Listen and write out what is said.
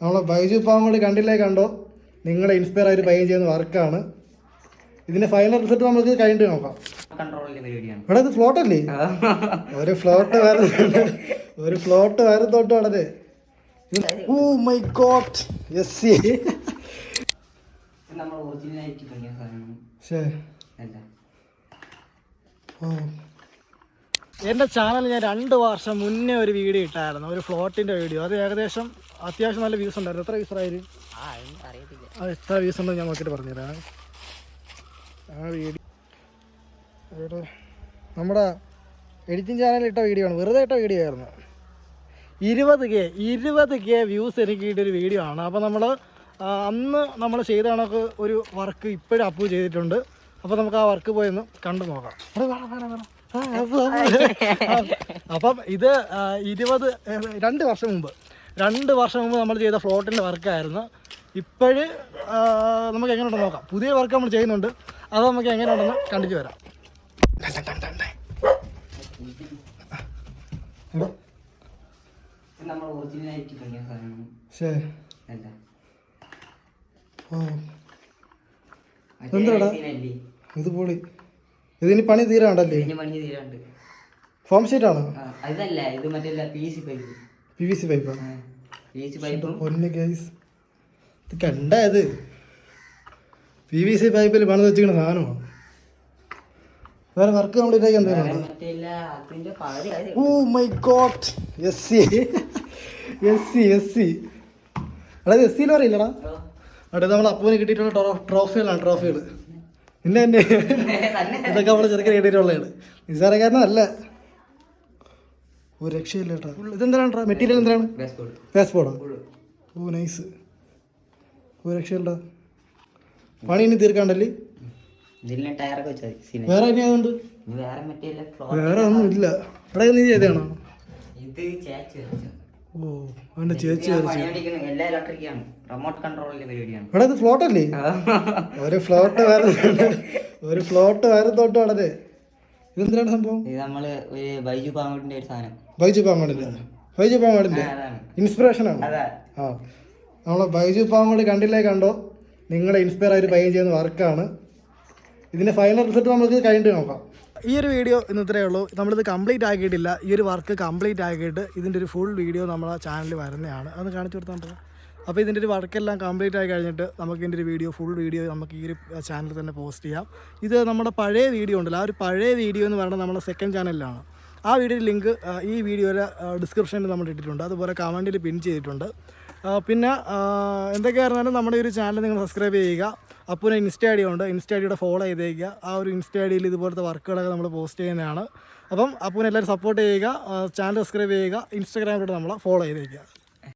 നമ്മളെ ബൈജു കൂടി കണ്ടില്ലേ കണ്ടോ? നിങ്ങളെ ഇൻസ്പയർ ആയിട്ട് പയ്യൻ ചെയ്യുന്ന വർക്കാണ്. ഇതിന്റെ ഫൈനൽ റിസൾട്ട് നമുക്ക് കഴിഞ്ഞിട്ട് നോക്കാം. ഇവിടെ ഇത് ഫ്ലോട്ട് അല്ലേ? ഒരു ഫ്ലോട്ട് വേറെ ഒരു ഫ്ലോട്ട് വരുന്നോട്ട് വളരെ. ഓ മൈ ഗോഡ് യെസ് ഇത് നമ്മൾ ഒറിജിനൽ ആയിട്ട് തുടങ്ങിയ സാധനമാണ്. അല്ല. ഓ എന്റെ ചാനൽ ഞാൻ രണ്ട് വർഷം മുന്നേ ഒരു വീഡിയോ ഇട്ടായിരുന്നു. ഒരു ഫ്ലോട്ടിന്റെ വീഡിയോ അത് ഏകദേശം അത്യാവശ്യം നല്ല വ്യൂസ് ഉണ്ടായിരുന്നു എത്ര വ്യൂസ് ആയിരുന്നു ആ അത് എത്ര വ്യൂസ് ഉണ്ടെന്ന് ഞാൻ നോക്കിയിട്ട് പറഞ്ഞുതരാം ആ വീഡിയോ നമ്മുടെ എഡിറ്റിംഗ് ചാനലിൽ ഇട്ട വീഡിയോ ആണ് വെറുതെ ഇട്ട വീഡിയോ ആയിരുന്നു ഇരുപത് കെ ഇരുപത് കെ വ്യൂസ് എനിക്ക് കിട്ടിയൊരു വീഡിയോ ആണ് അപ്പോൾ നമ്മൾ അന്ന് നമ്മൾ ചെയ്ത കണക്ക് ഒരു വർക്ക് ഇപ്പോഴും അപ്രൂവ് ചെയ്തിട്ടുണ്ട് അപ്പോൾ നമുക്ക് ആ വർക്ക് പോയി ഒന്ന് കണ്ടു നോക്കാം അപ്പ്, ഇത് ഇരുപത് രണ്ട് വർഷം മുമ്പ് രണ്ട് വർഷം മുമ്പ് നമ്മൾ ചെയ്ത ഫ്ലോട്ടിന്റെ വർക്കായിരുന്നു. ഇപ്പോഴ് നമുക്ക് എങ്ങനെയുണ്ടെന്ന് നോക്കാം. പുതിയ വർക്ക് നമ്മൾ ചെയ്യുന്നുണ്ട്. അത് നമുക്ക് എങ്ങനെയുണ്ടെന്ന് കണ്ടിട്ട് വരാം. എന്താടാ? ഇത് പൊളി. ഇതിനി പണി തീരാണ്ടല്ലേ? ഫോം ഷീറ്റ് ആണോ? അതല്ല ഇത് മറ്റേ P C pipe P V C പൈപ്പാണ് പൊന്ന് ഗൈസ് ഇത് കണ്ടായത് പി വി സി പൈപ്പിൽ പണിത് വെച്ചിരിക്കുന്ന സാധനമാണ് വേറെ വർക്ക് കംപ്ലീറ്റ് ആയി എന്തെങ്കിലും പകുതി ഓ my god S C S C S C എടാ എസ് സിയിൽ അറിയില്ലടാ അവിടെ നമ്മൾ അപ്പൂന് കിട്ടിയിട്ടുള്ള ട്രോ- ട്രോഫികളാണ് ട്രോഫികൾ പിന്നെ എന്റെ ഇതൊക്കെ നമ്മൾ ചെറുക്കൻ കിട്ടിയിട്ടുള്ളതാണ്. നിസ്സാരക്കാരനല്ല. ഒരു രക്ഷയില്ല ഇതെന്താണ്ടാ മെറ്റീരിയൽ എന്താണ് പാസ്പോർട്ട് പാസ്പോർട്ടോ ഓ നൈസ് ഒരു രക്ഷയില്ലടാ. പണി ഇനി തീർക്കാണ്ടല്ലേ? വേറെ ഇനി വേറെ ഒന്നും ഇല്ല. ഇവിടെ നീ ചെയ്തതാണോ. ഓ അവന്റെ ചേച്ചി ഇവിടെ ഇത് ഫ്ലോട്ട് അല്ലേ? ഒരു ഫ്ലോട്ട് വേറെ ഒരു ഫ്ലോട്ട് വരുന്നോട്ട് വളരെ ഇതെന്തിനാണ് സംഭവം? ഇത് നമ്മൾ ഒരു ബൈജു പാമ്പുവിന്റെ ഒരു സാധനം. ബൈജു പാമ്പാടിന്റെ ബൈജു പാമ്പാടിന്റെ ഇൻസ്പിറേഷൻ ആണ്? ആ. നമ്മളെ ബൈജു പാമ്പോട് കണ്ടില്ലേ കണ്ടോ? നിങ്ങളെ ഇൻസ്പയർ ആയിട്ട് പയ്യൻ ചെയ്യുന്ന വർക്കാണ് ഇതിന്റെ ഫൈനൽ റിസൾട്ട് നമുക്ക് കഴിഞ്ഞിട്ട് നോക്കാം. ഈ ഒരു വീഡിയോ ഇന്ന് ഇത്രയേ ഉള്ളൂ. നമ്മളിത് കംപ്ലീറ്റ് ആക്കിയിട്ടില്ല. ഈ ഒരു വർക്ക് കംപ്ലീറ്റ് ആക്കിയിട്ട് ഇതിന്റെ ഒരു ഫുൾ വീഡിയോ നമ്മളെ ചാനലിൽ വരുന്നതാണ്. അതൊന്ന് കാണിച്ചു കൊടുത്താൽ അപ്പോൾ ഇതിന്റെ ഒരു വർക്കെല്ലാം കംപ്ലീറ്റ് ആയി കഴിഞ്ഞിട്ട് നമുക്ക് ഇതിന്റെ ഒരു വീഡിയോ ഫുൾ വീഡിയോ നമുക്ക് ഈ ഒരു ചാനലിൽ തന്നെ പോസ്റ്റ് ചെയ്യാം. ഇത് നമ്മുടെ പഴയ വീഡിയോ ഉണ്ടല്ലോ. ആ ഒരു പഴയ വീഡിയോ എന്ന് പറയുന്നത് നമ്മുടെ സെക്കൻഡ് ചാനലിലാണ് ആ വീഡിയോ ലിങ്ക് ഈ വീഡിയോയുടെ ഡിസ്ക്രിപ്ഷനിൽ നമ്മൾ ഇട്ടിട്ടുണ്ട്. അതുപോലെ കമന്റിൽ പിൻ ചെയ്തിട്ടുണ്ട്. പിന്നെ എന്തൊക്കെ എന്തൊക്കെയായിരുന്നാലും നമ്മുടെ ഒരു ചാനൽ നിങ്ങൾ സബ്സ്ക്രൈബ് ചെയ്യുക. അപ്പോൾ ഇൻസ്റ്റ ഐ ഉണ്ട്. ഇൻസ്റ്റ ഐ ഫോളോ ചെയ്തേക്കുക. ആ ഒരു ഇൻസ്റ്റ ഐഡിയിൽ ഡിയിൽ ഇതുപോലത്തെ വർക്കുകളൊക്കെ നമ്മൾ പോസ്റ്റ് ചെയ്യുന്നതാണ്. അപ്പം അപ്പോൾ എല്ലാവരും സപ്പോർട്ട് ചെയ്യുക. ചാനൽ സബ്സ്ക്രൈബ് ചെയ്യുക. ഇൻസ്റ്റാഗ്രാമിലൂടെ നമ്മൾ ഫോളോ ചെയ്തേക്കുക.